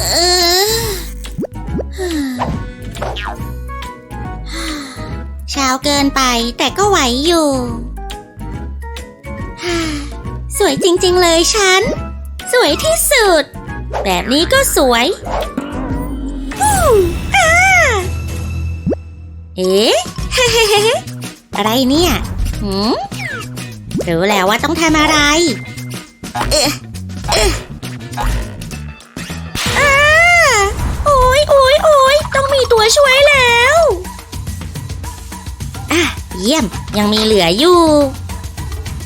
เออเช้าเกินไปแต่ก็ไหวอยู่ สวยจริงๆเลยฉัน สวยที่สุด แบบนี้ก็สวย เอ๊ะอะไรเนี่ยหืมรู้แล้วว่าต้องทำอะไร เอ๊ะ อ่าโอ้ยโอ้ยโอ้ยต้องมีตัวช่วยแล้วอะเยี่ยมยังมีเหลืออยู่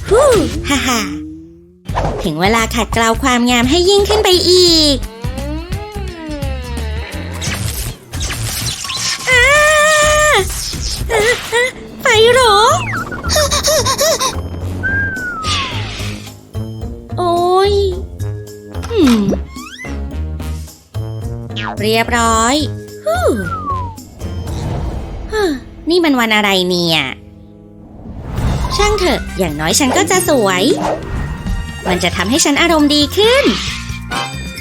ฮู้ฮ่าฮ่าถึงเวลาขัดเกลาความงามให้ยิ่งขึ้นไปอีกอ่าอ่าอ่าไฟหรอ เรียบร้อยฮู้ฮึ่มนี่มันวันอะไรเนี่ย ช่างเถอะ อย่างน้อยฉันก็จะสวย มันจะทำให้ฉันอารมณ์ดีขึ้น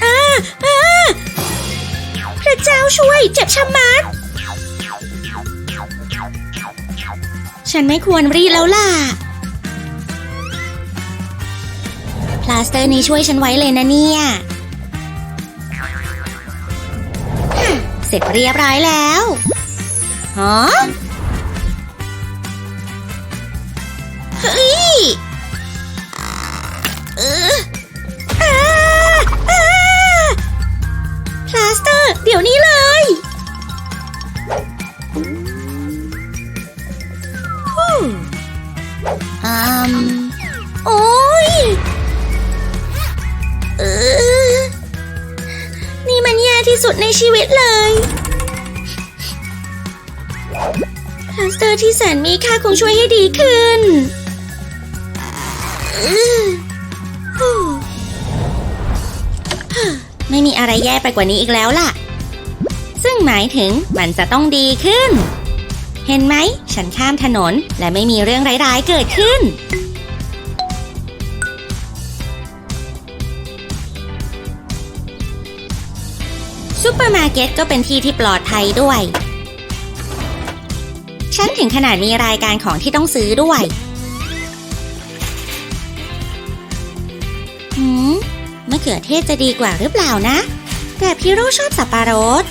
อาอาพระเจ้าช่วยเจ็บชะมัด ฉันไม่ควรรีดแล้วล่ะ พลาสเตอร์นี้ช่วยฉันไว้เลยนะเนี่ย เสร็จเรียบร้อยแล้วฮะ ที่สุดในชีวิตเลยพลาสเตอร์ที่แสนมีค่าคงช่วยให้ดีขึ้นไม่มีอะไรแย่ไปกว่านี้อีกแล้วล่ะ ซึ่งหมายถึงมันจะต้องดีขึ้น เห็นไหม ฉันข้ามถนนและไม่มีเรื่องร้ายๆเกิดขึ้น ซูเปอร์มาร์เก็ตก็เป็นที่ที่ปลอดภัยด้วย ฉันถึงขนาดมีรายการของที่ต้องซื้อด้วยหืมมะเขือเทศจะดีกว่าหรือเปล่านะ แต่พี่โรชอบสับปะรด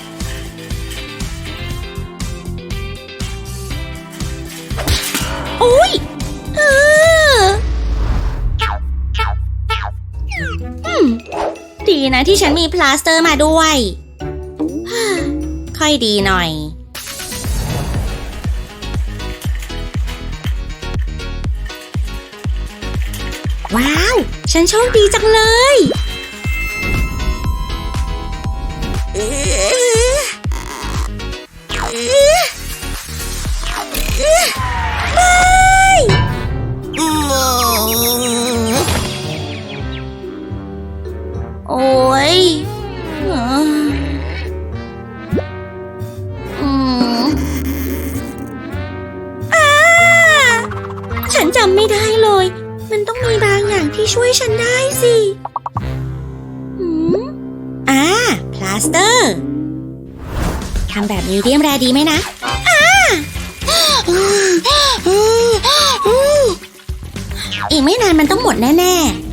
โอ้ยเออดีนะที่ฉันมีพลาสเตอร์มาด้วย ค่อยดีหน่อย ว้าว ฉันโชคดีจังเลยางอย่างที่ช่วยฉันได้สิหืมอ่าพลาสเตอร์ทำแบบมีเดียมแรดีไหมนะอ่าอีกไม่นานมันต้องหมดแน่ๆ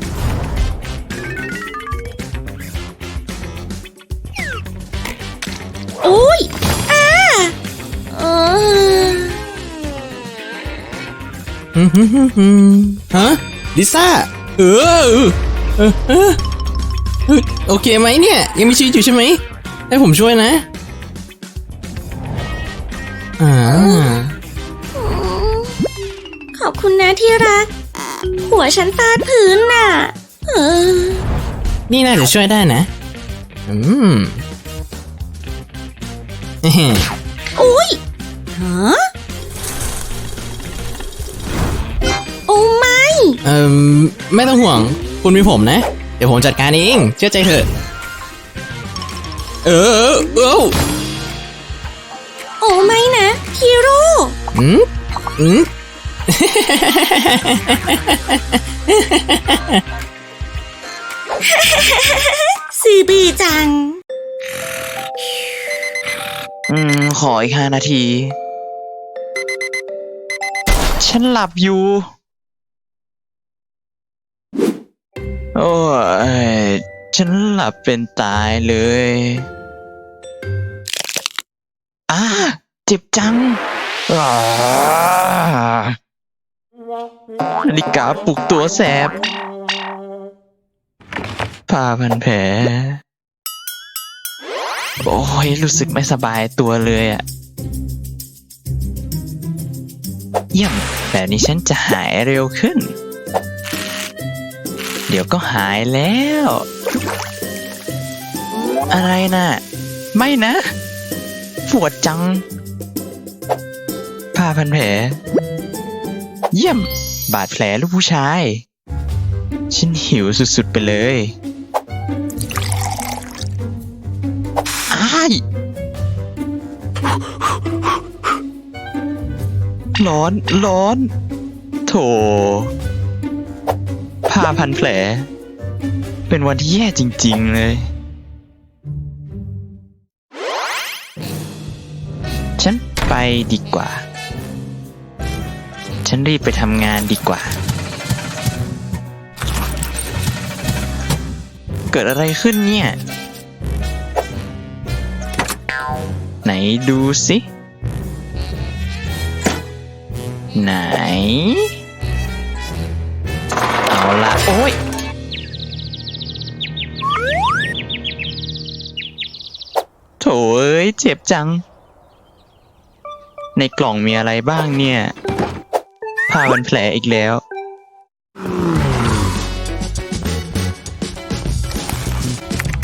อุ้ยอ่าเออฮึ่มฮึ่มฮึ่มฮึ่มฮะลิซ่าเออเออเออเออโอเคไหมเนี่ย ยังมีชีวิตอยู่ใช่ไหมให้ผมช่วยนะอ่าขอบคุณนะที่รัก หัวฉันฟาดพื้นน่ะเออนี่น่าจะช่วยได้นะ อืมเฮ้อุ้ยฮะ เอ่อไม่ต้องห่วง คุณมีผมนะ เดี๋ยวผมจัดการเอง เชื่อใจเถอะ เออเออโอ้ไม่นะฮีโร่อืมอืม ซีบีจัง อืม ขออีกห้านาที ฉันหลับอยู่ โอ้ยฉันหลับเป็นตายเลยอ้าเจ็บจังอ้านาฬิกาปลุกตัวแสบผ้าพันแผล โอ้ย รู้สึกไม่สบายตัวเลยอะเยี่ยมแบบนี้ฉันจะหายเร็วขึ้น เดี๋ยวก็หายแล้ว อะไรนะ่ะ ไม่นะ ปวดจัง ผ้าพันแผล เยี่ยม บาดแผลลูกผู้ชาย ฉันหิวสุดๆไปเลยอ้ายร้อน ร้อน โถาพันแผล เป็นวันที่แย่จริง ๆ เลย ฉันไปดีกว่า ฉันรีบไปทำงานดีกว่า เกิดอะไรขึ้นเนี่ย ไหนดูสิ ไหน ละโอ้ยโถเอ้ยเจ็บจัง ในกล่องมีอะไรบ้างเนี่ยผ้ามันแผลอีกแล้ว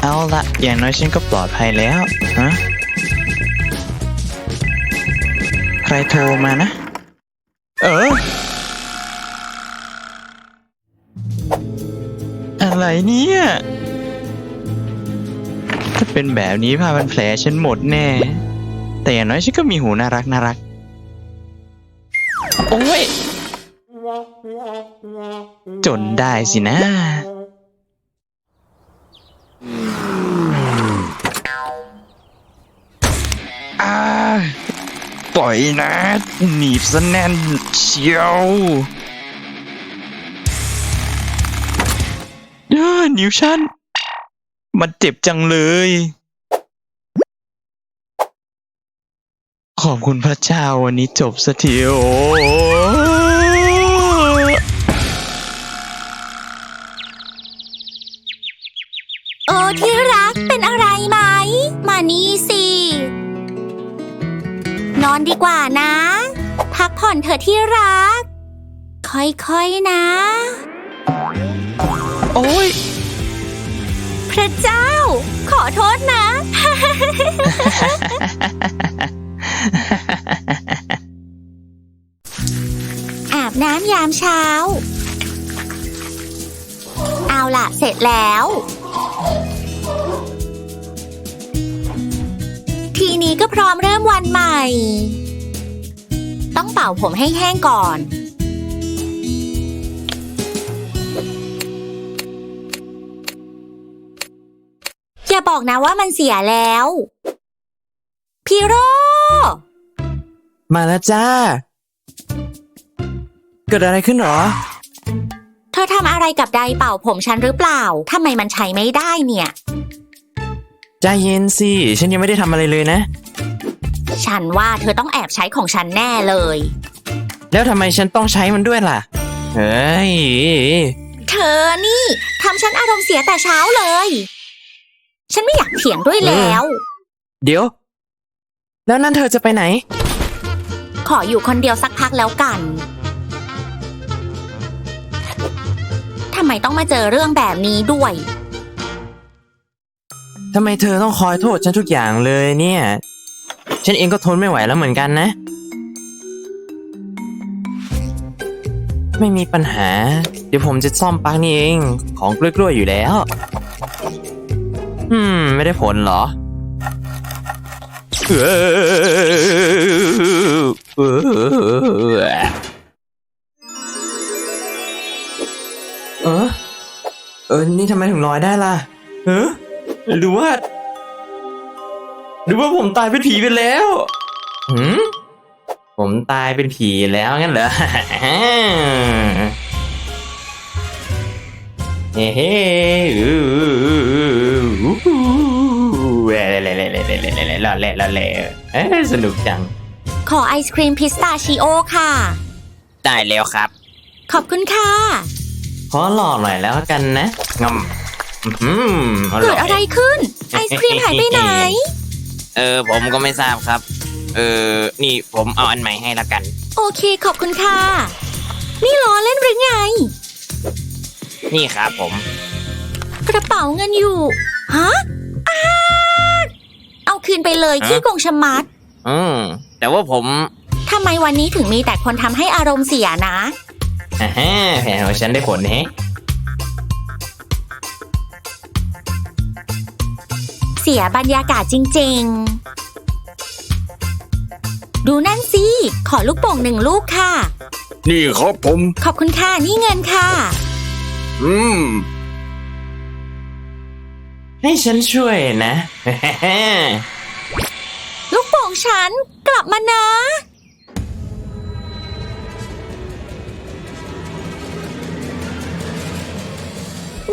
เอาละอย่างน้อยฉันก็ปลอดภัยแล้วฮะใครโทรมานะ เออ อะไรเนี่ย ถ้าเป็นแบบนี้ผ้าพันแผลฉันหมดแน่ แต่อย่างน้อยฉันก็มีหูน่ารักน่ารัก โอ้ย จนได้สินะ อ่า ปล่อยนะ หนีบซะแน่นเชียว นิ้วฉัน มันเจ็บจังเลย ขอบคุณพระเจ้าวันนี้จบสักทีโอ้โอ้ที่รักเป็นอะไรไหม มานี่สิ นอนดีกว่านะ พักผ่อนเถอะที่รัก ค่อยๆนะ โอ้ย พระเจ้า ขอโทษนะ อาบน้ำยามเช้า เอาล่ะเสร็จแล้ว ทีนี้ก็พร้อมเริ่มวันใหม่ ต้องเป่าผมให้แห้งก่อน บอกนะว่ามันเสียแล้ว พี่โร มาแล้วจ้า เกิดอะไรขึ้นหรอ เธอทำอะไรกับไดร์เป่าผมฉันหรือเปล่าทำไมมันใช้ไม่ได้เนี่ย ใจเย็นสิ ฉันยังไม่ได้ทำอะไรเลยนะ ฉันว่าเธอต้องแอบใช้ของฉันแน่เลย แล้วทำไมฉันต้องใช้มันด้วยล่ะ เฮ้ย เธอนี่ทำฉันอารมณ์เสียแต่เช้าเลย ฉันไม่อยากเถียงด้วยแล้ว เดี๋ยว แล้วนั่นเธอจะไปไหน ขออยู่คนเดียวสักพักแล้วกันทำไมต้องมาเจอเรื่องแบบนี้ด้วย ทำไมเธอต้องคอยโทษฉันทุกอย่างเลยเนี่ย ฉันเองก็ทนไม่ไหวแล้วเหมือนกันนะ ไม่มีปัญหา เดี๋ยวผมจะซ่อมปลั๊กนี่เอง ของกล้วยๆอยู่แล้ว อืม ไม่ได้ผลเหรอเออเออเออเออ นี่ทำไมถึงลอยได้ล่ะเออหรือว่า หรือว่าผมตายเป็นผีไปแล้วหืมผมตายเป็นผีแล้วงั้นเหรอ เฮ้เฮ้ล่ออสนุกจัง ขอไอศครีมพิสตาชิโอค่ะ ได้แล้วครับ ขอบคุณค่ะ ขอหล่อหน่อยแล้วกันนะงมเกิดอะไรขึ้น ไอศครีมหายไปไหน เออ ผมก็ไม่ทราบครับ เออ นี่ผมเอาอันใหม่ให้ละกัน โอเคขอบคุณค่ะ นี่ล้อเล่นหรือไง นี่ครับผม กระเป๋าเงินอยู่ฮะอ้าเอาคืนไปเลยฮะขี้โกงชะมัด อืมแต่ว่าผมทำไมวันนี้ถึงมีแต่คนทำให้อารมณ์เสียนะ อ่าฮะแผนของฉันได้ผลแฮะเสียบรรยากาศจริง ๆ ดูนั่นสิ ขอลูกโป่งหนึ่งลูกค่ะ นี่ครับผม ขอบคุณค่ะ นี่เงินค่ะ อืม ให้ฉันช่วยนะ ลูกโป่งฉันกลับมานะ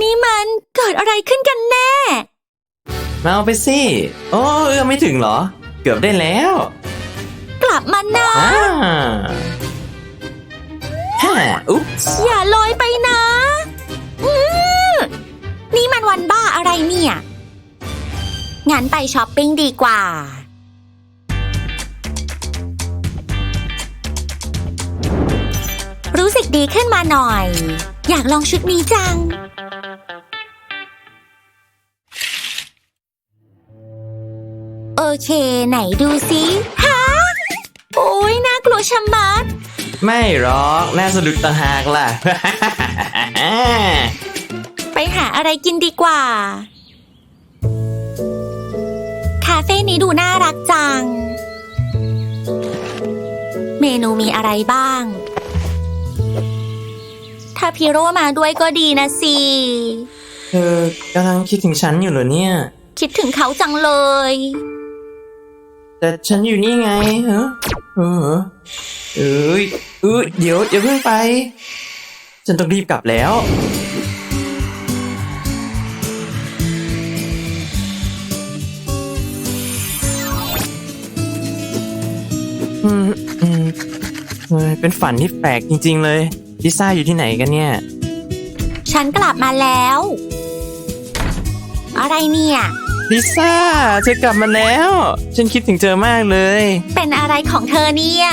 นี่มันเกิดอะไรขึ้นกันแน่ มาเอาไปสิ โอ้เอื้อมไม่ถึงเหรอ เกือบได้แล้วกลับมานะ อ่าฮ่าอุ๊บ อย่าลอยไปนะ อื้อนี่มันวันบ้าอะไรเนี่ย งั้นไปช้อปปิ้งดีกว่า รู้สึกดีขึ้นมาหน่อย อยากลองชุดนี้จัง โอเค ไหนดูสิฮะโอ้ยน่ากลัวชะมัด ไม่หรอกน่าสะดุดต่างหากล่ะ ไปหาอะไรกินดีกว่า คาเฟ่นี้ดูน่ารักจัง เมนูมีอะไรบ้าง ถ้าพีโร่มาด้วยก็ดีนะสิ เธอกำลังคิดถึงฉันอยู่เหรอเนี่ย คิดถึงเขาจังเลย แต่ฉันอยู่นี่ไงฮะเออเอ้ยเอ้ยเดี๋ยวอย่าเพิ่งไป ฉันต้องรีบกลับแล้ว อืมอืมเฮ้ยเป็นฝันที่แปลกจริง ๆ เลยลิซ่าอยู่ที่ไหนกันเนี่ย ฉันกลับมาแล้ว อะไรเนี่ย ลิซ่าเธอกลับมาแล้ว ฉันคิดถึงเธอมากเลย เป็นอะไรของเธอเนี่ย